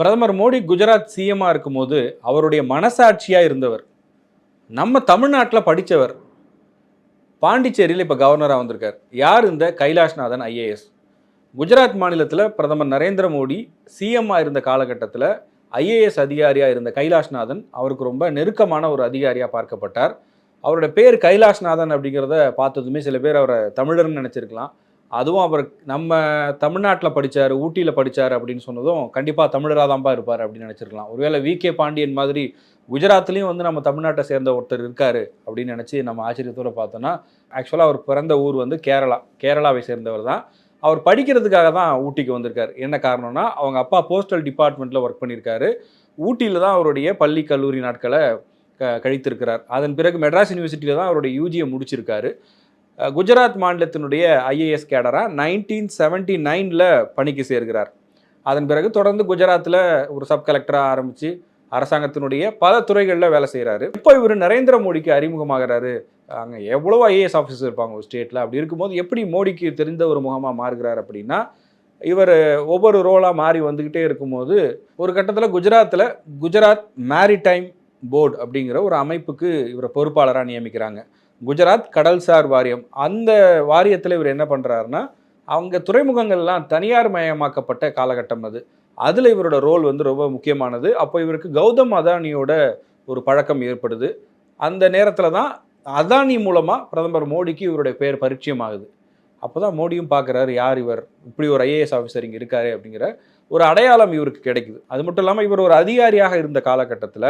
பிரதமர் மோடி குஜராத் சிஎம்மாக இருக்கும்போது அவருடைய மனசாட்சியாக இருந்தவர். நம்ம தமிழ்நாட்டில் படித்தவர் பாண்டிச்சேரியில் இப்போ கவர்னராக வந்திருக்கார். யார் இந்த கைலாஷ்நாதன் ஐஏஎஸ் குஜராத் மாநிலத்தில் பிரதமர் நரேந்திர மோடி சிஎம்மாக இருந்த காலகட்டத்தில் ஐஏஎஸ் அதிகாரியாக இருந்த கைலாஷ்நாதன் அவருக்கு ரொம்ப நெருக்கமான ஒரு அதிகாரியாக பார்க்கப்பட்டார். அவரோட பேர் கைலாஷ்நாதன் அப்படிங்கிறத பார்த்ததுமே சில பேர் அவரை தமிழர்னு நினச்சிருக்கலாம். அதுவும் அவர் நம்ம தமிழ்நாட்டில் படித்தார் ஊட்டியில் படித்தார் அப்படின்னு சொன்னதும் கண்டிப்பாக தமிழராக தான்ப்பா இருப்பார் அப்படின்னு நினச்சிருக்கலாம். ஒருவேளை வி. கே. பாண்டியன் மாதிரி குஜராத்லேயும் வந்து நம்ம தமிழ்நாட்டை சேர்ந்த ஒருத்தர் இருக்கார் அப்படின்னு நினச்சி நம்ம ஆச்சரியத்தோடு பார்த்தோன்னா ஆக்சுவலாக அவர் பிறந்த ஊர் வந்து கேரளா. கேரளாவை சேர்ந்தவர் தான். அவர் படிக்கிறதுக்காக தான் ஊட்டிக்கு வந்திருக்கார். என்ன காரணம்னா அவங்க அப்பா போஸ்டல் டிபார்ட்மெண்ட்டில் ஒர்க் பண்ணியிருக்காரு. ஊட்டியில் தான் அவருடைய பள்ளி கல்லூரி நாட்களை க கழித்திருக்கிறார். அதன் பிறகு மெட்ராஸ் யூனிவர்சிட்டியில் தான் அவருடைய யூஜியை முடிச்சிருக்காரு. குஜராத் மாநிலத்தினுடைய ஐஏஎஸ் கேடராக நைன்டீன் செவன்ட்டி நைனில் பணிக்கு சேர்கிறார். அதன் பிறகு தொடர்ந்து குஜராத்தில் ஒரு சப் கலெக்டராக ஆரம்பித்து அரசாங்கத்தினுடைய பல துறைகளில் வேலை செய்கிறாரு இப்போ இவர் நரேந்திர மோடிக்கு அறிமுகமாகிறாரு. அங்கே எவ்வளோ ஐஏஎஸ் ஆஃபீஸர் இருப்பாங்க ஒரு ஸ்டேட்டில் அப்படி இருக்கும்போது எப்படி மோடிக்கு தெரிந்த ஒரு முகமாக மாறுகிறார் அப்படின்னா இவர் ஒவ்வொரு ரோலாக மாறி வந்துக்கிட்டே இருக்கும்போது ஒரு கட்டத்தில் குஜராத்தில் குஜராத் மேரிடைம் போர்டு அப்படிங்கிற ஒரு அமைப்புக்கு இவரை பொறுப்பாளராக நியமிக்கிறாங்க. குஜராத் கடல்சார் வாரியம். அந்த வாரியத்தில் இவர் என்ன பண்ணுறாருன்னா அவங்க துறைமுகங்கள்லாம் தனியார் மயமாக்கப்பட்ட காலகட்டம் அது. அதில் இவரோட ரோல் வந்து ரொம்ப முக்கியமானது. அப்போ இவருக்கு கௌதம் அதானியோட ஒரு பழக்கம் ஏற்படுது. அந்த நேரத்தில் தான் அதானி மூலமாக பிரதமர் மோடிக்கு இவருடைய பெயர் பரிச்சயம் ஆகுது அப்போ தான் மோடியும் பார்க்குறாரு யார் இவர்? இப்படி ஒரு ஐஏஎஸ் ஆஃபீஸர் இங்கே இருக்காரு அப்படிங்கிற ஒரு அடையாளம் இவருக்கு கிடைக்குது. அது மட்டும் இல்லாமல் இவர் ஒரு அதிகாரியாக இருந்த காலகட்டத்தில்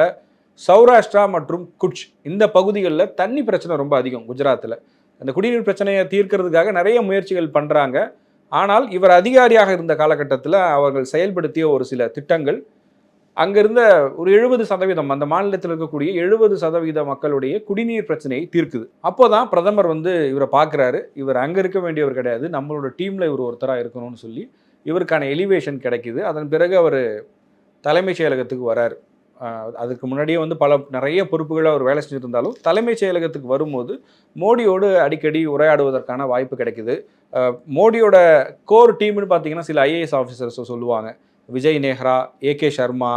சௌராஷ்டிரா மற்றும் குட்ச் இந்த பகுதிகளில் தண்ணி பிரச்சனை ரொம்ப அதிகம் குஜராத்தில். அந்த குடிநீர் பிரச்சனையை தீர்க்கிறதுக்காக நிறைய முயற்சிகள் பண்ணுறாங்க ஆனால் இவர் அதிகாரியாக இருந்த காலகட்டத்தில் அவர்கள் செயல்படுத்திய ஒரு சில திட்டங்கள் அங்கிருந்த ஒரு எழுபது சதவீதம் அந்த மாநிலத்தில் இருக்கக்கூடிய எழுபது சதவீத மக்களுடைய குடிநீர் பிரச்சனையை தீர்க்குது. அப்போ தான் பிரதமர் வந்து இவரை பார்க்குறாரு. இவர் அங்கே இருக்க வேண்டியவர் கிடையாது. நம்மளோட டீமில் இவர் ஒருத்தராக இருக்கணும்னு சொல்லி இவருக்கான எலிவேஷன் கிடைக்குது. அதன் பிறகு அவர் தலைமைச் செயலகத்துக்கு வரார். அதுக்கு முன்னாடியே வந்து பல நிறைய பொறுப்புகளை அவர் வேலை செஞ்சுருந்தாலும் தலைமைச் செயலகத்துக்கு வரும்போது மோடியோடு அடிக்கடி உரையாடுவதற்கான வாய்ப்பு கிடைக்குது. மோடியோட கோர் டீம்னு பார்த்தீங்கன்னா சில ஐஏஎஸ் ஆஃபீஸர்ஸை சொல்லுவாங்க. Vijay Nehra AK Sharma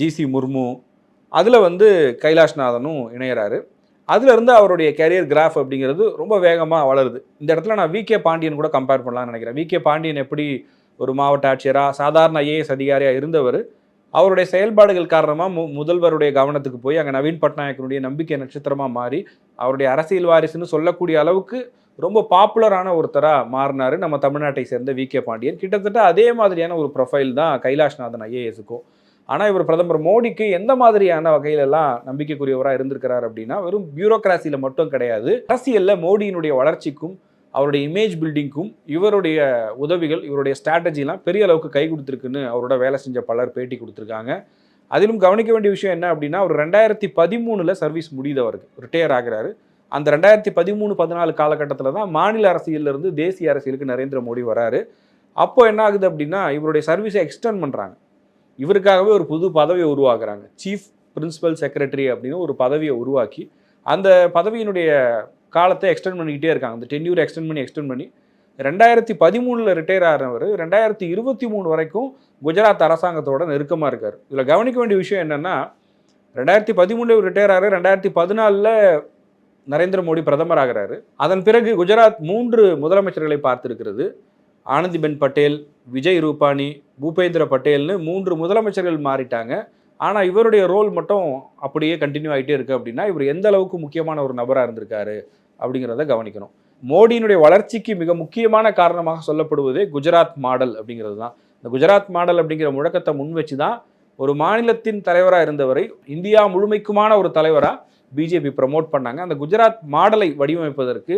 GC Murmu. அதில் வந்து கைலாஷ்நாதனும் இணையிறாரு. அதுலேருந்து அவருடைய கேரியர் கிராஃப் அப்படிங்கிறது ரொம்ப வேகமாக வளருது. இந்த இடத்துல நான் வி கே பாண்டியன் கூட கம்பேர் பண்ணலாம்னு நினைக்கிறேன். வி கே பாண்டியன் எப்படி ஒரு மாவட்ட ஆட்சியராக சாதாரண ஐஏஎஸ் அதிகாரியாக இருந்தவர் அவருடைய செயல்பாடுகள் காரணமாக மு முதல்வருடைய கவனத்துக்கு போய் அங்கே நவீன் பட்நாயக்கனுடைய நம்பிக்கை நட்சத்திரமாக மாறி அவருடைய அரசியல் வாரிசுன்னு சொல்லக்கூடிய அளவுக்கு ரொம்ப பாப்புலரான ஒருத்தராக மாறினார் நம்ம தமிழ்நாட்டை சேர்ந்த வி கே பாண்டியன். கிட்டத்தட்ட அதே மாதிரியான ஒரு ப்ரொஃபைல் தான் கைலாஷ்நாதன் ஐஏஎஸுக்கும். ஆனால் இவர் பிரதமர் மோடிக்கு எந்த மாதிரியான வகையிலெல்லாம் நம்பிக்கைக்குரியவராக இருந்திருக்கிறார் அப்படின்னா வெறும் பியூரோக்ராசியில் மட்டும் கிடையாது அரசியலில் மோடியினுடைய வளர்ச்சிக்கும் அவருடைய இமேஜ் பில்டிங்க்கும் இவருடைய உதவிகள் இவருடைய ஸ்ட்ராட்டஜிலாம் பெரிய அளவுக்கு கை கொடுத்துருக்குன்னு அவரோட வேலை செஞ்ச பலர் பேட்டி கொடுத்துருக்காங்க. அதிலும் கவனிக்க வேண்டிய விஷயம் என்ன அப்படின்னா அவர் ரெண்டாயிரத்தி பதிமூணில் சர்வீஸ் முடியுதவருக்கு ரிட்டையர் ஆகிறாரு. அந்த ரெண்டாயிரத்தி பதிமூணு பதினாலு காலகட்டத்தில் தான் மாநில அரசியலிருந்து தேசிய அரசியலுக்கு நரேந்திர மோடி வராரு. அப்போ என்ன ஆகுது அப்படின்னா இவருடைய சர்வீஸை எக்ஸ்டெண்ட் பண்ணுறாங்க இவருக்காகவே ஒரு புது பதவியை உருவாக்குறாங்க. சீஃப் பிரின்சிபல் செக்ரட்டரி அப்படின்னு ஒரு பதவியை உருவாக்கி அந்த பதவியினுடைய காலத்தை எக்ஸ்டெண்ட் பண்ணிக்கிட்டே இருக்காங்க. அந்த டென்யூர் எக்ஸ்டெண்ட் பண்ணி எக்ஸ்டெண்ட் பண்ணி. ரெண்டாயிரத்தி பதிமூணில் ரிட்டையர் ஆகிறவர் ரெண்டாயிரத்தி இருபத்தி மூணு வரைக்கும் குஜராத் அரசாங்கத்தோட நெருக்கமாக இருக்கார். இதில் கவனிக்க வேண்டிய விஷயம் என்னென்னா ரெண்டாயிரத்தி பதிமூணில் ரிட்டையர் ஆகிறார் ரெண்டாயிரத்தி பதினாலில் நரேந்திர மோடி பிரதமர் ஆகிறாரு. அதன் பிறகு குஜராத் மூன்று முதலமைச்சர்களை பார்த்திருக்கிறது. ஆனந்திபென் பட்டேல் விஜய் ரூபானி பூபேந்திர பட்டேல்னு மூன்று முதலமைச்சர்கள் மாறிட்டாங்க. ஆனால் இவருடைய ரோல் மட்டும் அப்படியே கண்டினியூ ஆகிட்டே இருக்குது அப்படின்னா இவர் எந்த அளவுக்கு முக்கியமான ஒரு நபராக இருந்திருக்காரு அப்படிங்கிறத கவனிக்கணும். மோடியினுடைய வளர்ச்சிக்கு மிக முக்கியமான காரணமாக சொல்லப்படுவதே குஜராத் மாடல் அப்படிங்கிறது தான் இந்த குஜராத் மாடல் அப்படிங்கிற முழக்கத்தை முன் வச்சு தான் ஒரு மாநிலத்தின் தலைவராக இருந்தவரை இந்தியா முழுமைக்குமான ஒரு தலைவராக பிஜேபி ப்ரமோட் பண்ணாங்க. அந்த குஜராத் மாடலை வடிவமைப்பதற்கு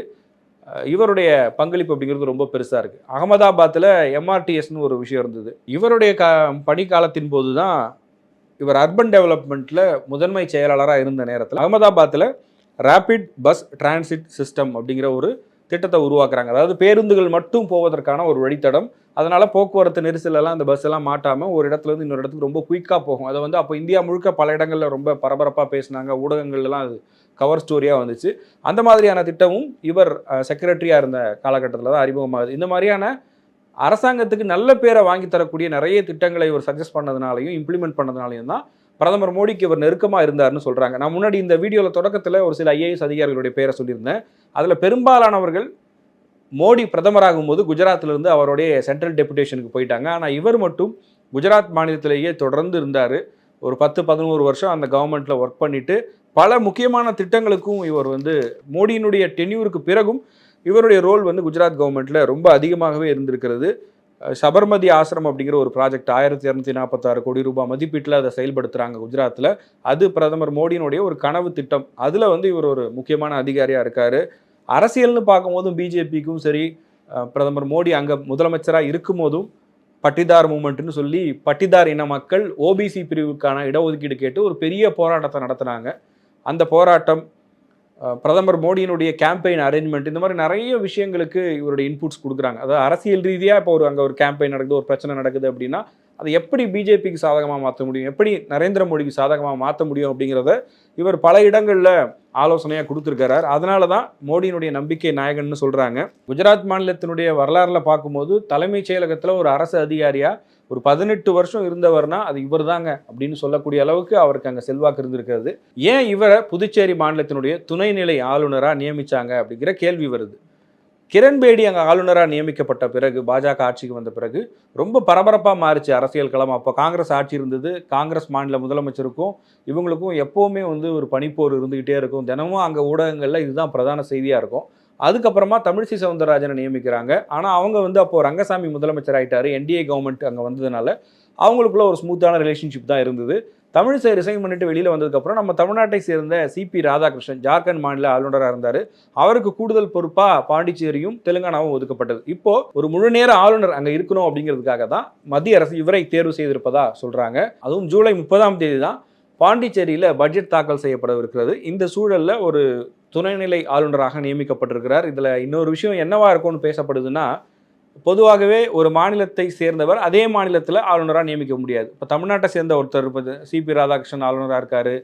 இவருடைய பங்களிப்பு அப்படிங்கிறது ரொம்ப பெருசாக இருக்குது அகமதாபாத்தில் எம்ஆர்டிஎஸ்னு ஒரு விஷயம் இருந்தது. இவருடைய க பணிக்காலத்தின் போது தான் இவர் அர்பன் டெவலப்மெண்ட்டில் முதன்மை செயலாளராக இருந்த நேரத்தில் அகமதாபாத்தில் ரேபிட் பஸ் டிரான்சிட் சிஸ்டம் அப்படிங்கிற ஒரு திட்டத்தை உருவாக்குறாங்க. அதாவது பேருந்துகள் மட்டும் போவதற்கான ஒரு வழித்தடம். அதனால் போக்குவரத்து நெரிசலெல்லாம் அந்த பஸ் எல்லாம் மாட்டாமல் ஒரு இடத்துல இருந்து இன்னொரு இடத்துக்கு ரொம்ப குயிக்காக போகும். அதை வந்து அப்போ இந்தியா முழுக்க பல இடங்களில் ரொம்ப பரபரப்பாக பேசினாங்க. ஊடகங்கள்லாம் அது கவர் ஸ்டோரியாக வந்துச்சு. அந்த மாதிரியான திட்டமும் இவர் செக்ரட்டரியாக இருந்த காலகட்டத்தில் தான் அறிமுகமாகுது. இந்த மாதிரியான அரசாங்கத்துக்கு நல்ல பேரை வாங்கி தரக்கூடிய நிறைய திட்டங்களை இவர் சஜஸ்ட் பண்ணதுனாலையும் இம்ப்ளிமெண்ட் பண்ணதுனாலையும் தான் பிரதமர் மோடிக்கு இவர் நெருக்கமாக இருந்தார்னு சொல்கிறாங்க நான் முன்னாடி இந்த வீடியோவில் தொடக்கத்தில் ஒரு சில ஐஏஎஸ் அதிகாரிகளுடைய பேரை சொல்லியிருந்தேன். அதில் பெரும்பாலானவர்கள் மோடி பிரதமராகும் போது குஜராத்திலிருந்து அவருடைய சென்ட்ரல் டெபுடேஷனுக்கு போயிட்டாங்க. ஆனால் இவர் மட்டும் குஜராத் மாநிலத்திலேயே தொடர்ந்து இருந்தார். ஒரு பத்து பதினோரு வருஷம் அந்த கவர்மெண்ட்டில் ஒர்க் பண்ணிவிட்டு பல முக்கியமான திட்டங்களுக்கும் இவர் வந்து மோடியினுடைய டென்யூருக்கு பிறகும் இவருடைய ரோல் வந்து குஜராத் கவர்மெண்ட்டில் ரொம்ப அதிகமாகவே இருந்திருக்கிறது. சபர்மதி ஆசிரம் அப்படிங்கிற ஒரு ப்ராஜெக்ட் ஆயிரத்தி இரநூத்தி நாற்பத்தாறு கோடி ரூபாய் மதிப்பீட்டில் அதை செயல்படுத்துகிறாங்க குஜராத்தில் அது பிரதமர் மோடியினுடைய ஒரு கனவு திட்டம். அதில் வந்து இவர் ஒரு முக்கியமான அதிகாரியாக இருக்கார். அரசியல்னு பார்க்கும்போதும் பிஜேபிக்கும் சரி பிரதமர் மோடி அங்கே முதலமைச்சராக இருக்கும்போதும் பட்டிதார் மூமெண்ட்னு சொல்லி பட்டிதார் இன மக்கள் ஓபிசி பிரிவுக்கான இடஒதுக்கீடு கேட்டு ஒரு பெரிய போராட்டத்தை நடத்துனாங்க. அந்த போராட்டம் பிரதமர் மோடியினுடைய கேம்பெயின் அரேஞ்ச்மெண்ட் இந்த மாதிரி நிறைய விஷயங்களுக்கு இவருடைய இன்புட்ஸ் கொடுக்குறாங்க. அதாவது அரசியல் ரீதியாக இப்போ ஒரு அங்கே ஒரு கேம்பெயின் நடக்குது ஒரு பிரச்சனை நடக்குது அப்படின்னா அதை எப்படி பிஜேபிக்கு சாதகமாக மாற்ற முடியும்? எப்படி நரேந்திர மோடிக்கு சாதகமாக மாற்ற முடியும் அப்படிங்கிறத இவர் பல இடங்களில் ஆலோசனையாக கொடுத்துருக்கிறார். அதனால தான் மோடியினுடைய நம்பிக்கை நாயகன்னு சொல்கிறாங்க குஜராத் மாநிலத்தினுடைய வரலாறுல பார்க்கும்போது தலைமைச் செயலகத்தில் ஒரு அரசு அதிகாரியாக ஒரு பதினெட்டு வருஷம் இருந்தவர்னா அது இவர் தாங்க அப்படின்னு சொல்லக்கூடிய அளவுக்கு அவருக்கு அங்கே செல்வாக்கு இருந்திருக்கிறது. ஏன் இவரை புதுச்சேரி மாநிலத்தினுடைய துணைநிலை ஆளுநராக நியமித்தாங்க அப்படிங்கிற கேள்வி வருது. கிரண்பேடி அங்கே ஆளுநராக நியமிக்கப்பட்ட பிறகு பாஜக ஆட்சிக்கு வந்த பிறகு ரொம்ப பரபரப்பாக மாறிச்சு அரசியல் களம். அப்போ காங்கிரஸ் ஆட்சி இருந்தது காங்கிரஸ் மாநில முதலமைச்சருக்கும் இவங்களுக்கும் எப்போவுமே வந்து ஒரு பனிப்போர் இருந்துக்கிட்டே இருக்கும். தினமும் அங்கே ஊடகங்களில் இதுதான் பிரதான செய்தியாக இருக்கும். அதுக்கப்புறமா தமிழிசை சவுந்தரராஜனை நியமிக்கிறாங்க. ஆனால் அவங்க வந்து அப்போது ரங்கசாமி முதலமைச்சர் ஆயிட்டாரு. என்டிஏ கவர்மெண்ட் அங்கே வந்ததுனால அவங்களுக்குள்ள ஒரு ஸ்மூத்தான ரிலேஷன்ஷிப் தான் இருந்தது. தமிழிசை ரிசைன் பண்ணிட்டு வெளியில் வந்ததுக்கப்புறம் நம்ம தமிழ்நாட்டை சேர்ந்த சிபி ராதாகிருஷ்ணன் ஜார்க்கண்ட் மாநில ஆளுநராக இருந்தார். அவருக்கு கூடுதல் பொறுப்பாக பாண்டிச்சேரியும் தெலுங்கானாவும் ஒதுக்கப்பட்டது. இப்போ ஒரு முழு நேர ஆளுநர் அங்கே இருக்கணும் அப்படிங்கிறதுக்காக தான் மத்திய அரசு இவரை தேர்வு செய்திருப்பதா சொல்கிறாங்க அதுவும் ஜூலை முப்பதாம் தேதி தான் பாண்டிச்சேரியில் பட்ஜெட் தாக்கல் செய்யப்படவிருக்கிறது. இந்த சூழலில் ஒரு துணைநிலை ஆளுநராக நியமிக்கப்பட்டிருக்கிறார். இதில் இன்னொரு விஷயம் என்னவா இருக்கும்னு பேசப்படுதுன்னா பொதுவாகவே ஒரு மாநிலத்தை சேர்ந்தவர் அதே மாநிலத்தில் ஆளுநராக நியமிக்க முடியாது. இப்போ தமிழ்நாட்டை சேர்ந்த ஒருத்தர் இப்போ சிபி ராதாகிருஷ்ணன் ஆளுநராக இருக்கார்.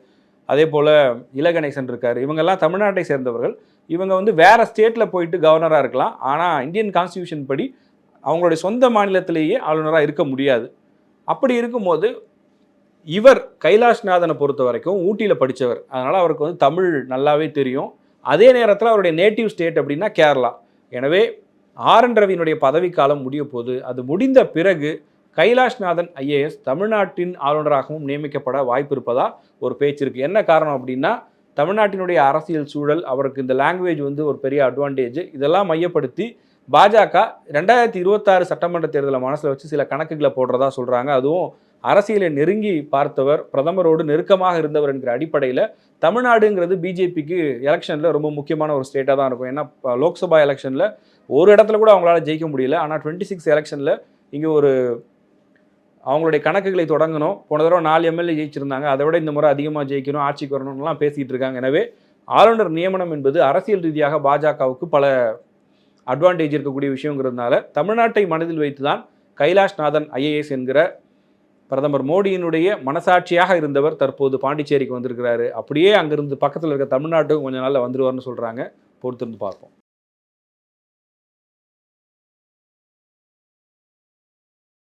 அதே போல் இலகணேசன் இருக்கார். இவங்கெல்லாம் தமிழ்நாட்டை சேர்ந்தவர்கள். இவங்க வந்து வேறு ஸ்டேட்டில் போயிட்டு கவர்னராக இருக்கலாம். ஆனால் இந்தியன் கான்ஸ்டியூஷன் படி அவங்களுடைய சொந்த மாநிலத்திலேயே ஆளுநராக இருக்க முடியாது. அப்படி இருக்கும்போது இவர் கைலாஷ்நாதனை பொறுத்த வரைக்கும் ஊட்டியில் படித்தவர் அதனால் அவருக்கு வந்து தமிழ் நல்லாவே தெரியும். அதே நேரத்தில் அவருடைய நேட்டிவ் ஸ்டேட் அப்படின்னா கேரளா. எனவே ஆர் என் ரவியினுடைய பதவிக்காலம் முடிய போது அது முடிந்த பிறகு கைலாஷ்நாதன் ஐஏஎஸ் தமிழ்நாட்டின் ஆளுநராகவும் நியமிக்கப்பட வாய்ப்பு இருப்பதா ஒரு பேச்சு இருக்குது என்ன காரணம் அப்படின்னா தமிழ்நாட்டினுடைய அரசியல் சூழல் அவருக்கு இந்த லாங்குவேஜ் வந்து ஒரு பெரிய அட்வான்டேஜ் இதெல்லாம் மையப்படுத்தி பாஜக ரெண்டாயிரத்தி இருபத்தாறு சட்டமன்ற தேர்தலை மனசில் வச்சு சில கணக்குகளை போடுறதா சொல்கிறாங்க அதுவும் அரசியலை நெருங்கி பார்த்தவர் பிரதமரோடு நெருக்கமாக இருந்தவர் என்கிற அடிப்படையில் தமிழ்நாடுங்கிறது பிஜேபிக்கு எலெக்ஷனில் ரொம்ப முக்கியமான ஒரு ஸ்டேட்டாக தான் இருக்கும். ஏன்னா லோக்சபா எலெக்ஷனில் ஒரு இடத்துல கூட அவங்களால ஜெயிக்க முடியல. ஆனால் டுவெண்ட்டி சிக்ஸ் எலெக்ஷனில் இங்கே ஒரு அவங்களுடைய கணக்குகளை தொடங்கணும். போன தடவை நாலு எம்எல்ஏ ஜெயிச்சிருந்தாங்க. அதை விட இந்த முறை அதிகமாக ஜெயிக்கணும் ஆட்சிக்கு வரணும்லாம் பேசிகிட்டு இருக்காங்க. எனவே ஆளுநர் நியமனம் என்பது அரசியல் ரீதியாக பாஜகவுக்கு பல அட்வான்டேஜ் இருக்கக்கூடிய விஷயங்கிறதுனால தமிழ்நாட்டை மனதில் வைத்து தான் கைலாஷ்நாதன் ஐஏஎஸ் என்கிற பிரதமர் மோடியினுடைய மனசாட்சியாக இருந்தவர் தற்போது பாண்டிச்சேரிக்கு வந்திருக்கிறாரு. அப்படியே அங்கிருந்து பக்கத்தில் இருக்க தமிழ்நாட்டுக்கும் கொஞ்ச நாளில் வந்துருவார்னு சொல்கிறாங்க பொறுத்திருந்து பார்ப்போம்.